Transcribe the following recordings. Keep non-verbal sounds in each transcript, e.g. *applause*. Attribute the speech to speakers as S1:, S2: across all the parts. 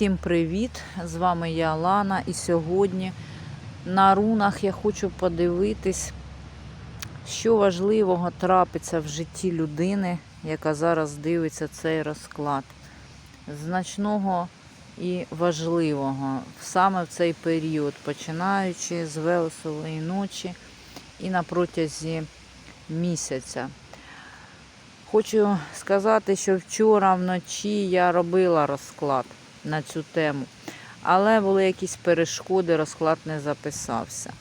S1: Всім привіт! З вами я Лана, і сьогодні на рунах я хочу подивитись, що важливого трапиться в житті людини, яка зараз дивиться цей розклад. Значного і важливого саме в цей період, починаючи з Велесової ночі і на протязі місяця. Хочу сказати, що вчора вночі я робила розклад на цю тему, але були якісь перешкоди, розклад не записався.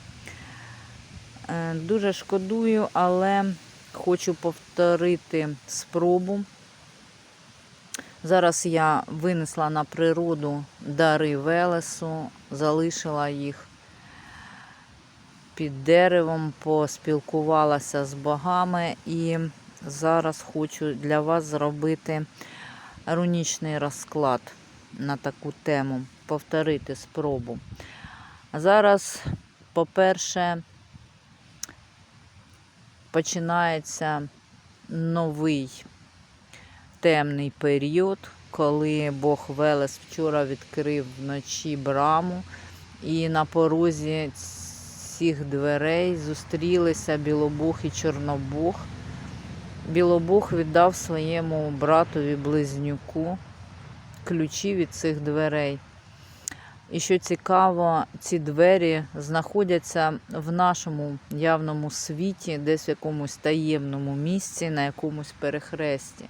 S1: Е, Дуже шкодую, але хочу повторити спробу. Зараз я винесла на природу дари Велесу, залишила їх під деревом, поспілкувалася з богами і зараз хочу для вас зробити рунічний розклад на таку тему, повторити спробу. Зараз, по-перше, починається новий темний період, коли Бог Велес вчора відкрив вночі браму, і на порозі цих дверей зустрілися Білобог і Чорнобог. Білобог віддав своєму братові близнюку ключі від цих дверей. І що цікаво, ці двері знаходяться в нашому явному світі, десь в якомусь таємному місці, на якомусь перехресті.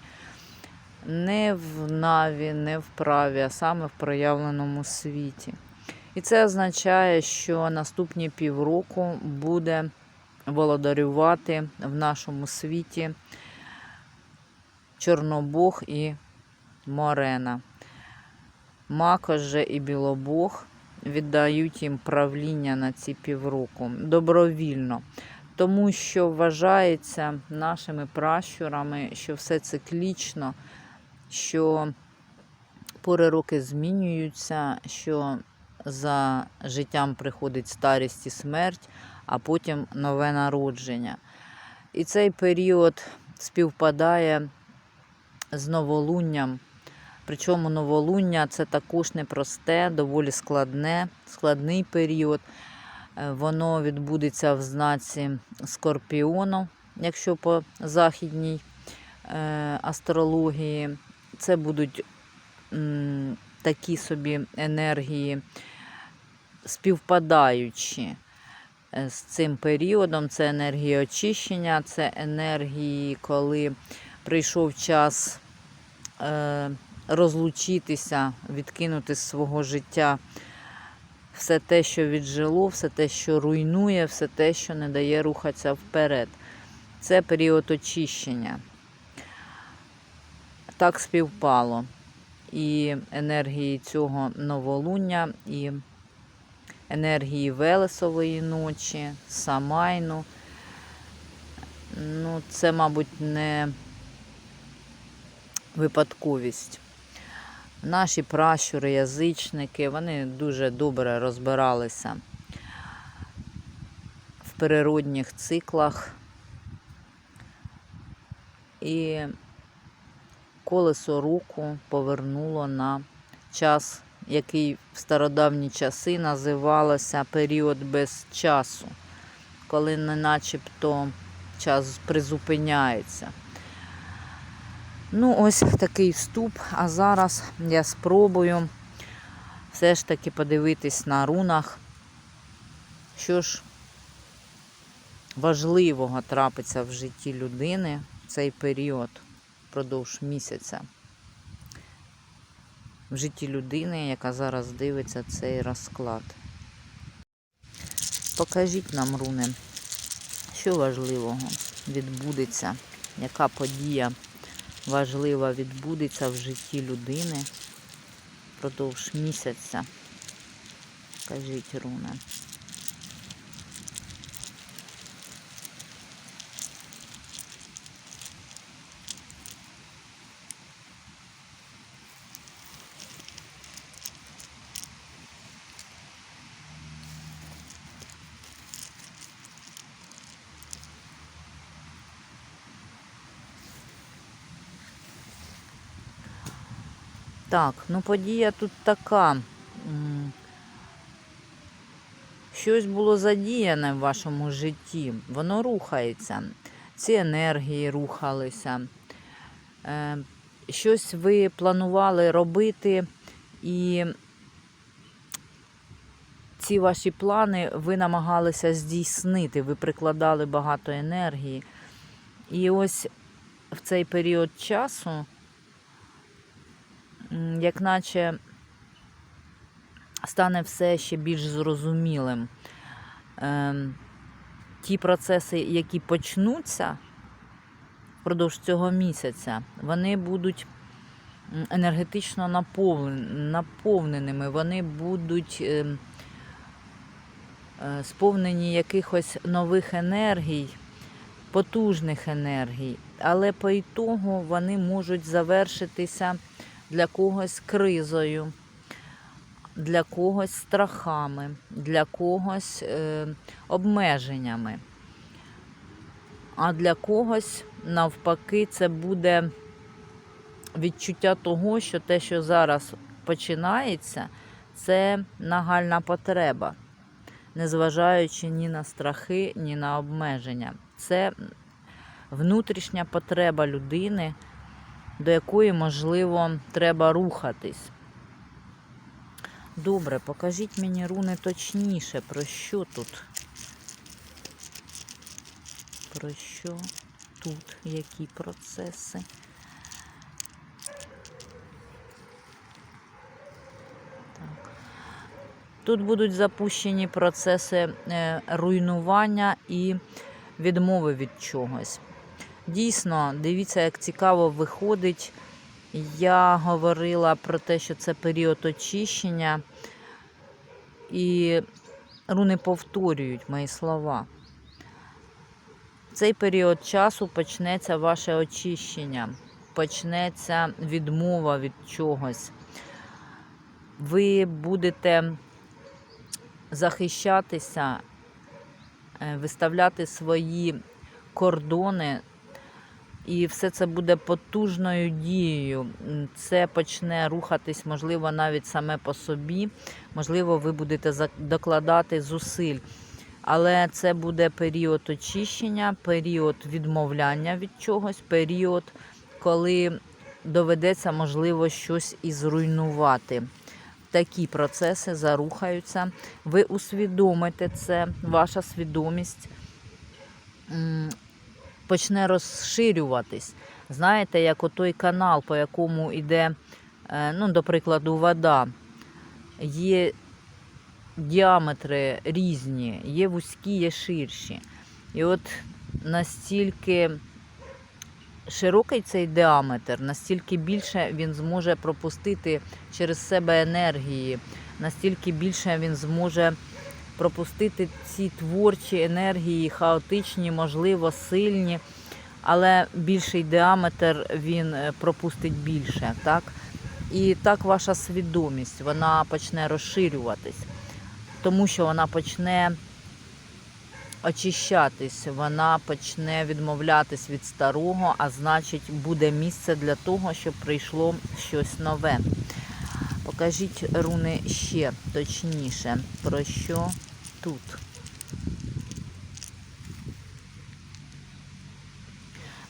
S1: Не в наві, не в праві, а саме в проявленому світі. І це означає, що наступні півроку буде володарювати в нашому світі Чорнобог і Морена. Макос же і Білобог віддають їм правління на ці півроку добровільно, тому що вважається нашими пращурами, що все циклічно, що пори роки змінюються, що за життям приходить старість і смерть, а потім нове народження. І цей період співпадає з новолунням. Причому новолуння це також непросте, доволі складне, складний період. Е, Воно відбудеться в знаці Скорпіону, якщо по західній е, астрології. Це будуть такі собі енергії, співпадаючі е, з цим періодом. Це енергії очищення, це енергії, коли прийшов час. Розлучитися, відкинути з свого життя все те, що віджило, все те, що руйнує, все те, що не дає рухатися вперед. Це період очищення. Так співпало. І енергії цього новолуння, і енергії Велесової ночі, Самайну. Ну, це, мабуть, не випадковість. Наші пращури, язичники, вони дуже добре розбиралися в природних циклах. І колесо руку повернуло на час, який в стародавні часи називалося період без часу, коли не начебто час призупиняється. Ну, ось такий вступ. А зараз я спробую все ж таки подивитись на рунах, що ж важливого трапиться в житті людини в цей період впродовж місяця. В житті людини, яка зараз дивиться цей розклад. Покажіть нам, руни, що важливого відбудеться, яка подія важлива відбудеться в житті людини впродовж місяця. Кажіть, руна. Так, ну подія тут така. Щось було задіяне в вашому житті, воно рухається. Ці енергії рухалися. Е, Щось ви планували робити, і ці ваші плани ви намагалися здійснити, ви прикладали багато енергії. І ось в цей період часу, як наче стане все ще більш зрозумілим. Ем, Ті процеси, які почнуться впродовж цього місяця, вони будуть енергетично наповненими, вони будуть ем, е, сповнені якихось нових енергій, потужних енергій, але по ітогу вони можуть завершитися для когось кризою, для когось страхами, для когось е, обмеженнями. А для когось, навпаки, це буде відчуття того, що те, що зараз починається, це нагальна потреба, незважаючи ні на страхи, ні на обмеження. Це внутрішня потреба людини, до якої, можливо, треба рухатись. Добре, покажіть мені руни точніше, про що тут? Про що тут? Які процеси? Так. Тут будуть запущені процеси е, руйнування і відмови від чогось. Дійсно, дивіться, як цікаво виходить. Я говорила про те, що це період очищення, і руни повторюють мої слова. В цей період часу почнеться ваше очищення, почнеться відмова від чогось. Ви будете захищатися, е, виставляти свої кордони і все це буде потужною дією. Це почне рухатись, можливо, навіть саме по собі. Можливо, ви будете докладати зусиль. Але це буде період очищення, період відмовляння від чогось, період, коли доведеться, можливо, щось і зруйнувати. Такі процеси зарухаються. Ви усвідомите це, ваша свідомість почне розширюватись. Знаєте, як отой канал, по якому йде, е, ну, до прикладу, вода. Є діаметри різні, є вузькі, є ширші. І от настільки широкий цей діаметр, настільки більше він зможе пропустити через себе енергії, настільки більше він зможе пропустити ці творчі енергії, хаотичні, можливо, сильні, але більший діаметр він е, пропустить більше. так? І так ваша свідомість вона почне розширюватись, тому що вона почне очищатись, вона почне відмовлятись від старого, а значить, буде місце для того, щоб прийшло щось нове. Покажіть руни ще точніше, про що тут.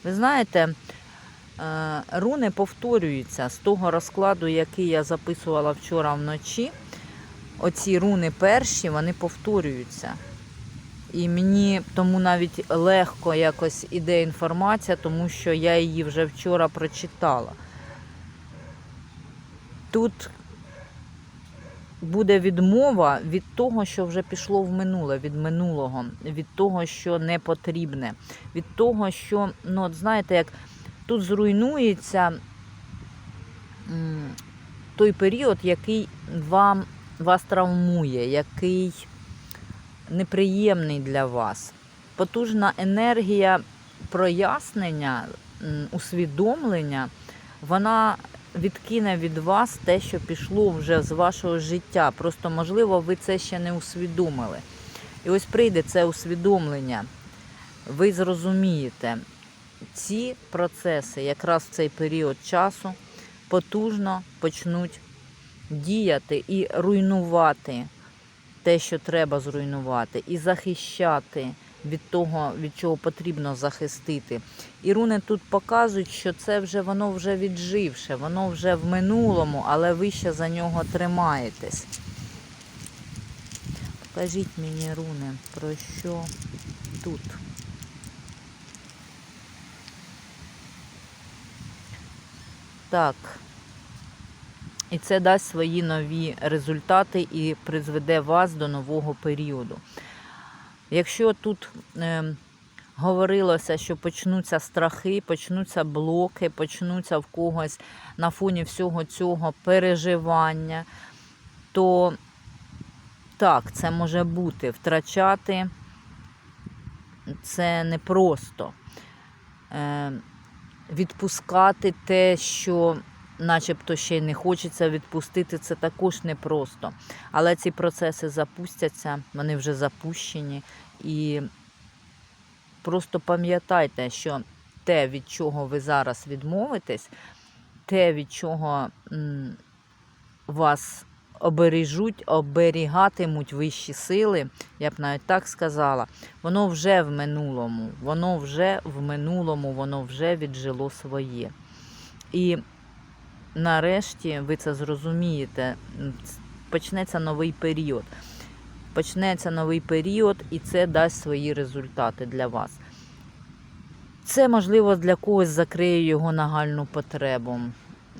S1: Ви знаєте, е, руни повторюються з того розкладу, який я записувала вчора вночі. Оці руни перші, вони повторюються. І мені тому навіть легко якось іде інформація, тому що я її вже вчора прочитала. Тут буде відмова від того, що вже пішло в минуле, від минулого, від того, що не потрібне, від того, що, ну, от знаєте, як тут зруйнується той період, який вам, вас травмує, який неприємний для вас. Потужна енергія прояснення, усвідомлення, вона відкине від вас те, що пішло вже з вашого життя. Просто, можливо, ви це ще не усвідомили. І ось прийде це усвідомлення. Ви зрозумієте, ці процеси якраз в цей період часу потужно почнуть діяти і руйнувати те, що треба зруйнувати, і захищати від того, від чого потрібно захистити. І руни тут показують, що це вже воно вже відживше, воно вже в минулому, але ви ще за нього тримаєтесь. Покажіть мені, руни, про що тут. Так. І це дасть свої нові результати і призведе вас до нового періоду. Якщо тут е, говорилося, що почнуться страхи, почнуться блоки, почнуться в когось на фоні всього цього переживання, то так, це може бути. Втрачати це непросто. Е, відпускати те, що начебто ще й не хочеться відпустити, це також непросто. Але ці процеси запустяться, вони вже запущені. І просто пам'ятайте, що те, від чого ви зараз відмовитесь, те, від чого вас обережуть, оберігатимуть вищі сили, я б навіть так сказала, воно вже в минулому, воно вже в минулому, воно вже віджило своє. І нарешті ви це зрозумієте, почнеться новий період. Почнеться новий період, і це дасть свої результати для вас. Це, можливо, для когось закриє його нагальну потребу.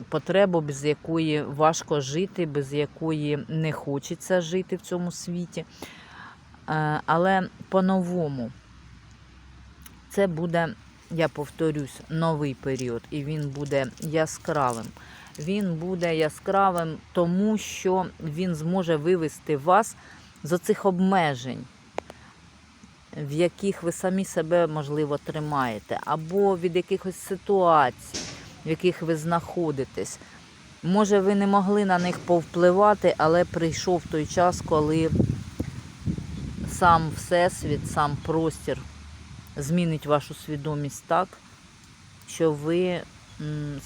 S1: Потребу, без якої важко жити, без якої не хочеться жити в цьому світі. Е, Але по-новому це буде, я повторюсь, новий період, і він буде яскравим. Він буде яскравим, тому що він зможе вивести вас з оцих обмежень, в яких ви самі себе, можливо, тримаєте, або від якихось ситуацій, в яких ви знаходитесь. Може, ви не могли на них повпливати, але прийшов той час, коли сам Всесвіт, сам простір змінить вашу свідомість так, що ви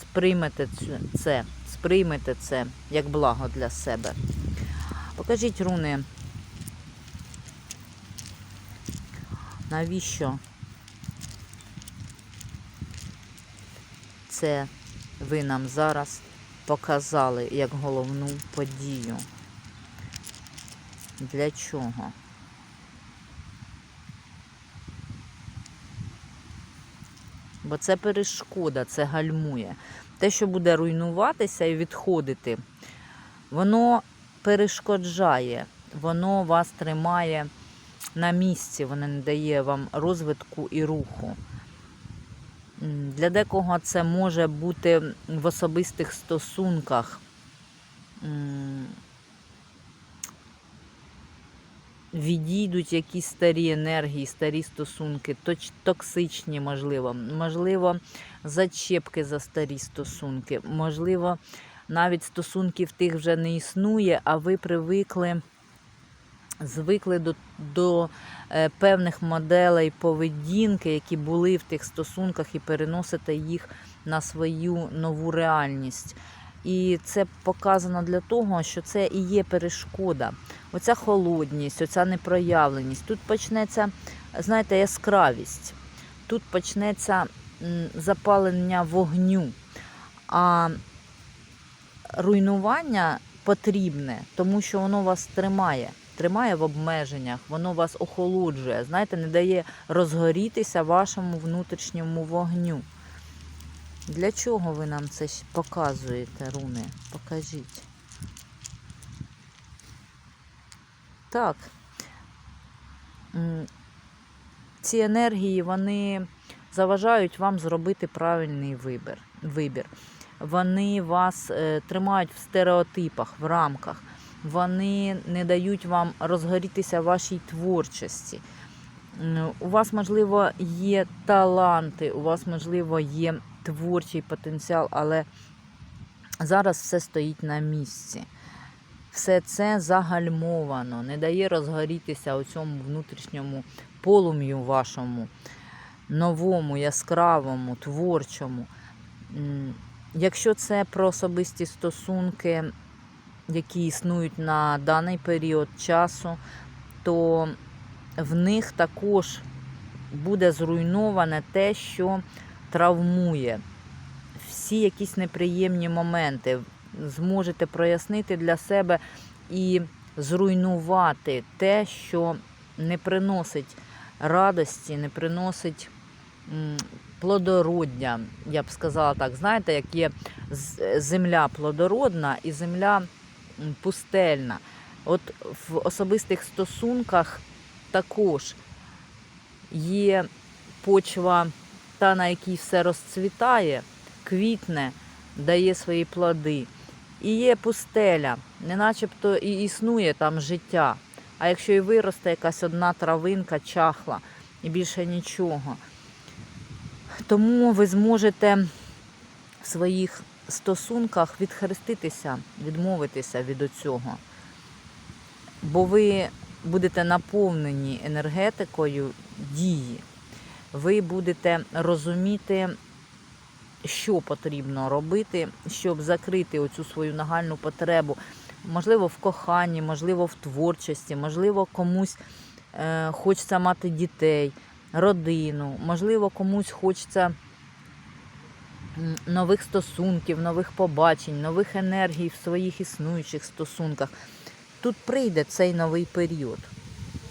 S1: сприймете це, сприймете це як благо для себе. Покажіть руни. Навіщо це ви нам зараз показали як головну подію? Для чого? Бо це перешкода, це гальмує. Те, що буде руйнуватися і відходити, воно перешкоджає, воно вас тримає на місці, воно не дає вам розвитку і руху. Для декого це може бути в особистих стосунках. Відійдуть якісь старі енергії, старі стосунки, токсичні, можливо, можливо, зачепки за старі стосунки, можливо, навіть стосунків тих вже не існує, а ви привикли, звикли до, до е, певних моделей поведінки, які були в тих стосунках, і переносите їх на свою нову реальність. І це показано для того, що це і є перешкода. Оця холодність, оця непроявленість. Тут почнеться, знаєте, яскравість. Тут почнеться запалення вогню. А руйнування потрібне, тому що воно вас тримає. Тримає в обмеженнях, воно вас охолоджує, знаєте, не дає розгорітися вашому внутрішньому вогню. Для чого ви нам це показуєте, руни? Покажіть. Так. Ці енергії вони заважають вам зробити правильний вибір. вибір. Вони вас е, тримають в стереотипах, в рамках. Вони не дають вам розгорітися вашій творчості. У вас, можливо, є таланти, у вас, можливо, є творчий потенціал, але зараз все стоїть на місці. Все це загальмовано, не дає розгорітися у цьому внутрішньому полум'ю вашому, новому, яскравому, творчому. Якщо це про особисті стосунки, які існують на даний період часу, то в них також буде зруйноване те, що травмує. Всі якісь неприємні моменти зможете прояснити для себе і зруйнувати те, що не приносить радості, не приносить м, плодороддя, я б сказала так. Знаєте, як є земля плодородна і земля пустельна. От в особистих стосунках також є почва, та на якій все розцвітає, квітне, дає свої плоди. І є пустеля, не начебто і існує там життя. А якщо і виросте якась одна травинка, чахла і більше нічого. Тому ви зможете в своїх стосунках відхреститися, відмовитися від цього. Бо ви будете наповнені енергетикою дії. Ви будете розуміти, що потрібно робити, щоб закрити оцю свою нагальну потребу. Можливо, в коханні, можливо, в творчості, можливо, комусь е, хочеться мати дітей, родину, можливо, комусь хочеться нових стосунків, нових побачень, нових енергій в своїх існуючих стосунках. Тут прийде цей новий період.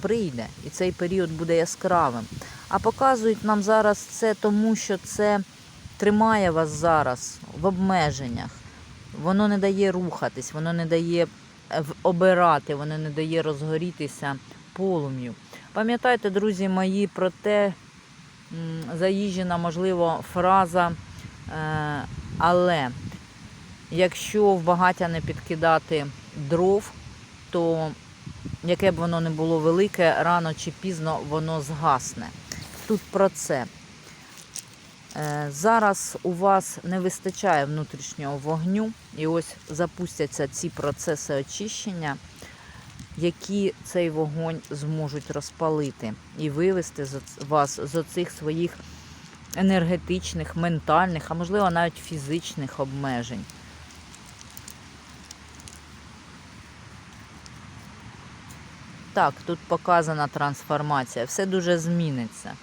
S1: Прийде, і цей період буде яскравим. А показують нам зараз це тому, що це тримає вас зараз в обмеженнях. Воно не дає рухатись, воно не дає е, обирати, воно не дає розгорітися полум'ю. Пам'ятайте, друзі мої, про те, заїжджена, можливо, фраза, е, але якщо в багаття не підкидати дров, то яке б воно не було велике, рано чи пізно воно згасне. Тут про це. Е, Зараз у вас не вистачає внутрішнього вогню, і ось запустяться ці процеси очищення, які цей вогонь зможуть розпалити і вивести вас з оцих своїх енергетичних, ментальних, а можливо навіть фізичних обмежень. Так, тут показана трансформація. Все дуже зміниться.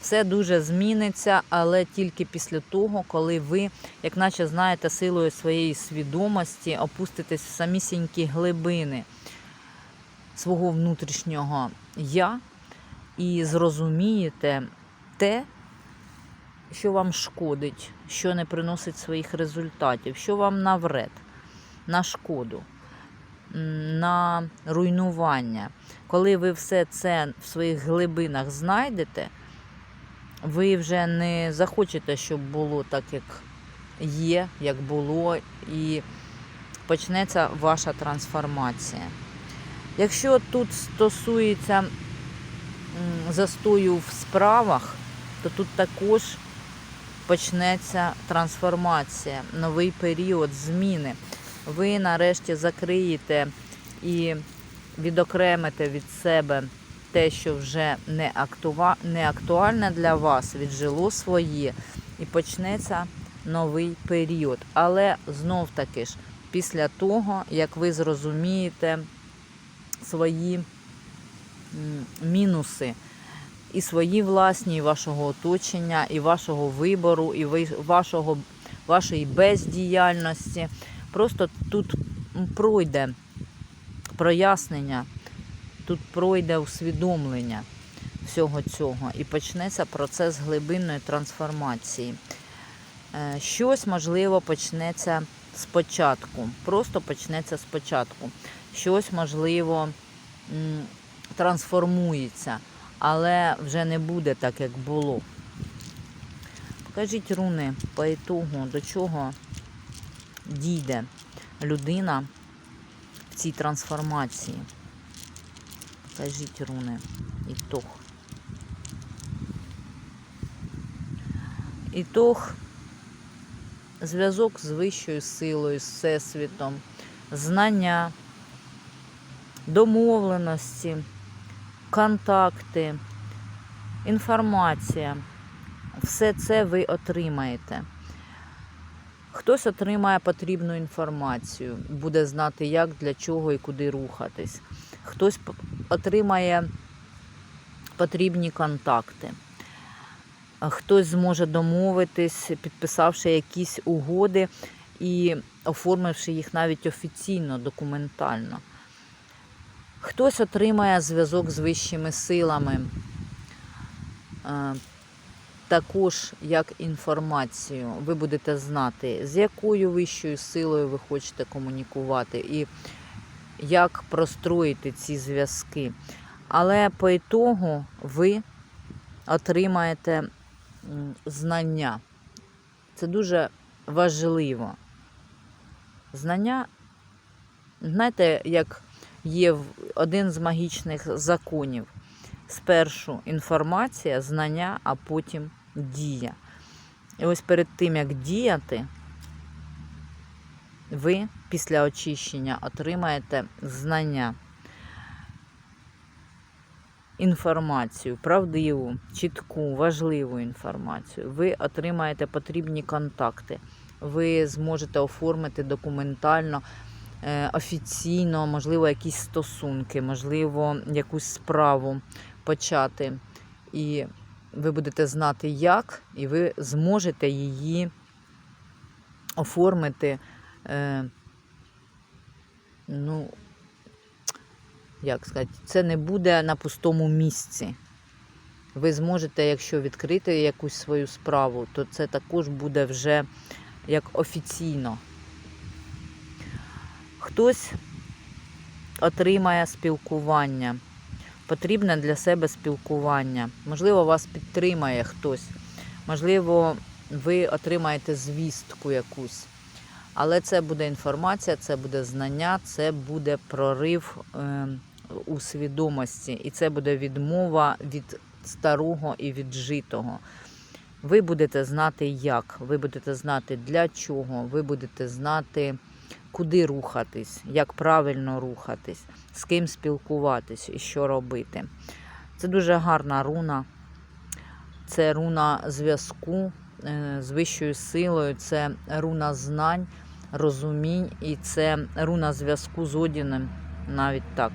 S1: Все дуже зміниться, але тільки після того, коли ви, як наче знаєте, силою своєї свідомості опуститесь в самісінькі глибини свого внутрішнього я і зрозумієте те, що вам шкодить, що не приносить своїх результатів, що вам навред, на шкоду, на руйнування. Коли ви все це в своїх глибинах знайдете, ви вже не захочете, щоб було так, як є, як було, і почнеться ваша трансформація. Якщо тут стосується застою в справах, то тут також почнеться трансформація, новий період зміни. Ви нарешті закриєте і відокремите від себе те, що вже не, актува... не актуальне для вас, віджило своє, і почнеться новий період. Але знов таки ж, після того, як ви зрозумієте свої мінуси, і свої власні, і вашого оточення, і вашого вибору, і вашого, вашої бездіяльності. Просто тут пройде прояснення, тут пройде усвідомлення всього цього і почнеться процес глибинної трансформації. Е, Щось, можливо, почнеться спочатку. Просто почнеться спочатку. Щось, можливо, трансформується, але вже не буде так, як було. Покажіть руни по ітогу, до чого дійде людина в цій трансформації. Покажіть руни. Ітог. Ітог зв'язок з вищою силою, з всесвітом, знання, домовленості, контакти, інформація. Все це ви отримаєте. Хтось отримає потрібну інформацію, буде знати, як, для чого і куди рухатись. Хтось отримає потрібні контакти. Хтось зможе домовитись, підписавши якісь угоди і оформивши їх навіть офіційно, документально. Хтось отримає зв'язок з вищими силами, е, також як інформацію. Ви будете знати, з якою вищою силою ви хочете комунікувати і як простроїти ці зв'язки. Але по ітогу ви отримаєте знання. Це дуже важливо. Знання, знаєте, як є один з магічних законів. Спершу інформація, знання, а потім дія. І ось перед тим, як діяти, ви після очищення отримаєте знання, інформацію, правдиву, чітку, важливу інформацію. Ви отримаєте потрібні контакти. Ви зможете оформити документально, е, офіційно, можливо, якісь стосунки, можливо, якусь справу почати. І ви будете знати, як, і ви зможете її оформити. Е, ну, як сказати, це не буде на пустому місці. Ви зможете, якщо відкрити якусь свою справу, то це також буде вже як офіційно. Хтось отримає спілкування, потрібне для себе спілкування. Можливо, вас підтримає хтось. Можливо, ви отримаєте звістку якусь. Але це буде інформація, це буде знання, це буде прорив е, у свідомості, і це буде відмова від старого і віджитого. Ви будете знати, як, ви будете знати для чого, ви будете знати, куди рухатись, як правильно рухатись, з ким спілкуватись і що робити. Це дуже гарна руна. Це руна зв'язку з вищою силою, це руна знань, розумінь і це руна зв'язку з Одіним. Навіть так.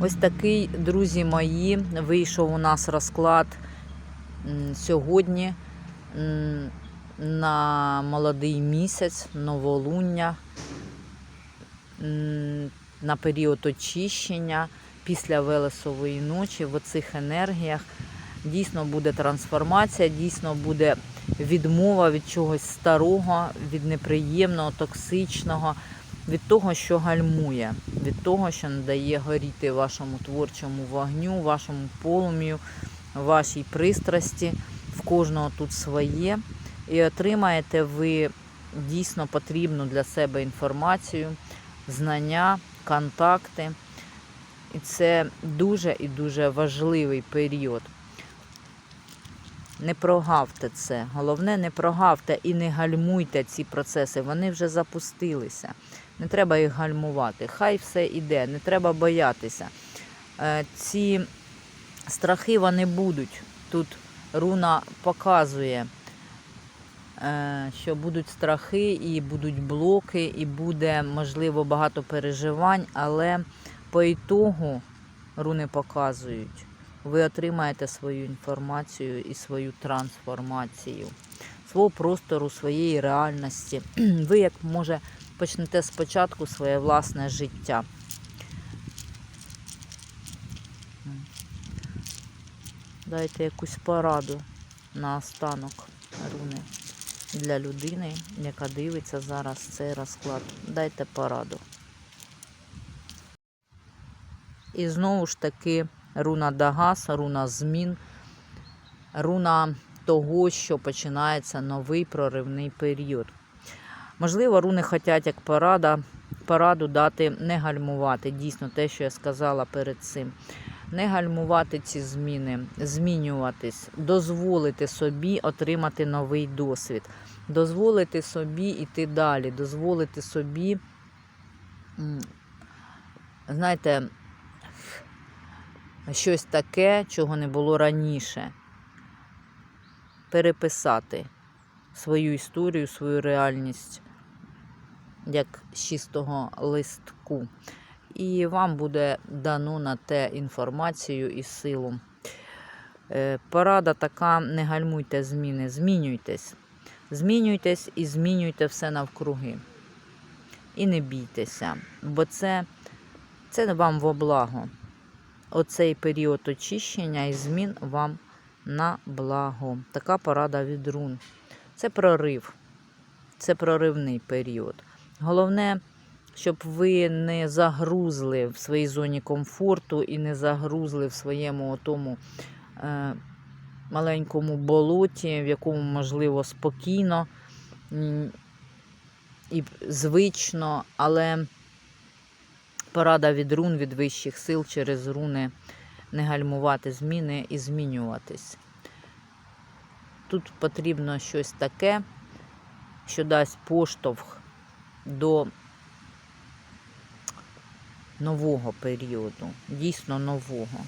S1: Ось такий, друзі мої, вийшов у нас розклад сьогодні на молодий місяць, новолуння, на період очищення після Велесової ночі в оцих енергіях. Дійсно буде трансформація, дійсно буде відмова від чогось старого, від неприємного, токсичного, від того, що гальмує, від того, що не дає горіти вашому творчому вогню, вашому полум'ю, вашій пристрасті. В кожного тут своє. І отримаєте ви дійсно потрібну для себе інформацію, знання, контакти. І це дуже і дуже важливий період. Не прогавте це. Головне, не прогавте і не гальмуйте ці процеси. Вони вже запустилися. Не треба їх гальмувати. Хай все іде, не треба боятися. Е, Ці страхи вони будуть. Тут руна показує, е, що будуть страхи, і будуть блоки, і буде, можливо, багато переживань, але по ітогу руни показують. Ви отримаєте свою інформацію і свою трансформацію свого простору, своєї реальності. *clears throat* Ви, як може, почнете спочатку своє власне життя. Дайте якусь пораду на останок руни для людини, яка дивиться зараз цей розклад. Дайте пораду. І знову ж таки руна Дагас, руна змін, руна того, що починається новий проривний період. Можливо, руни хочуть як порада, пораду дати не гальмувати. Дійсно, те, що я сказала перед цим. Не гальмувати ці зміни, змінюватись, дозволити собі отримати новий досвід, дозволити собі йти далі, дозволити собі, знаєте, щось таке, чого не було раніше. переписати свою історію, свою реальність, як з чистого листку. І вам буде дано на те інформацію і силу. Е, Порада така: не гальмуйте зміни, змінюйтесь. Змінюйтесь і змінюйте все навкруги. І не бійтеся, бо це, це вам во благо. Оцей період очищення і змін вам на благо. Така порада від рун. Це прорив, це проривний період. Головне, щоб ви не загрузли в своїй зоні комфорту і не загрузли в своєму тому е, маленькому болоті, в якому можливо спокійно і звично, але порада від рун, від вищих сил через руни не гальмувати зміни і змінюватись. Тут потрібно щось таке, що дасть поштовх до нового періоду, дійсно нового.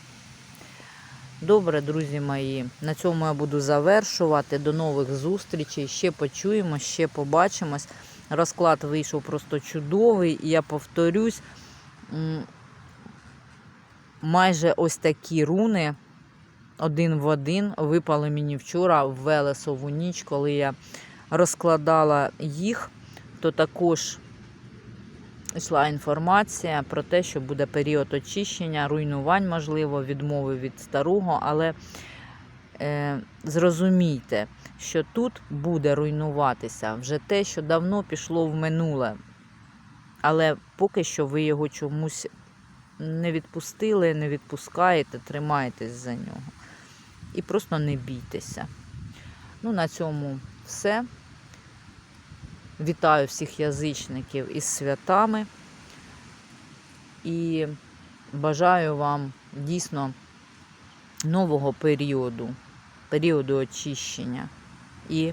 S1: Добре, друзі мої, на цьому я буду завершувати. До нових зустрічей. Ще почуємо, ще побачимось. Розклад вийшов просто чудовий, і я повторюсь, майже ось такі руни один в один випали мені вчора в Велесову ніч, коли я розкладала їх, то також йшла інформація про те, що буде період очищення, руйнувань, можливо, відмови від старого, але е, зрозумійте, що тут буде руйнуватися вже те, що давно пішло в минуле. Але поки що ви його чомусь не відпустили, не відпускаєте, тримаєтесь за нього. І просто не бійтеся. Ну, на цьому все. Вітаю всіх язичників із святами і бажаю вам дійсно нового періоду, періоду очищення і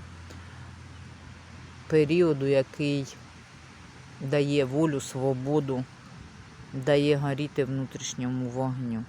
S1: періоду, який дає волю, свободу, дає горіти внутрішньому вогню.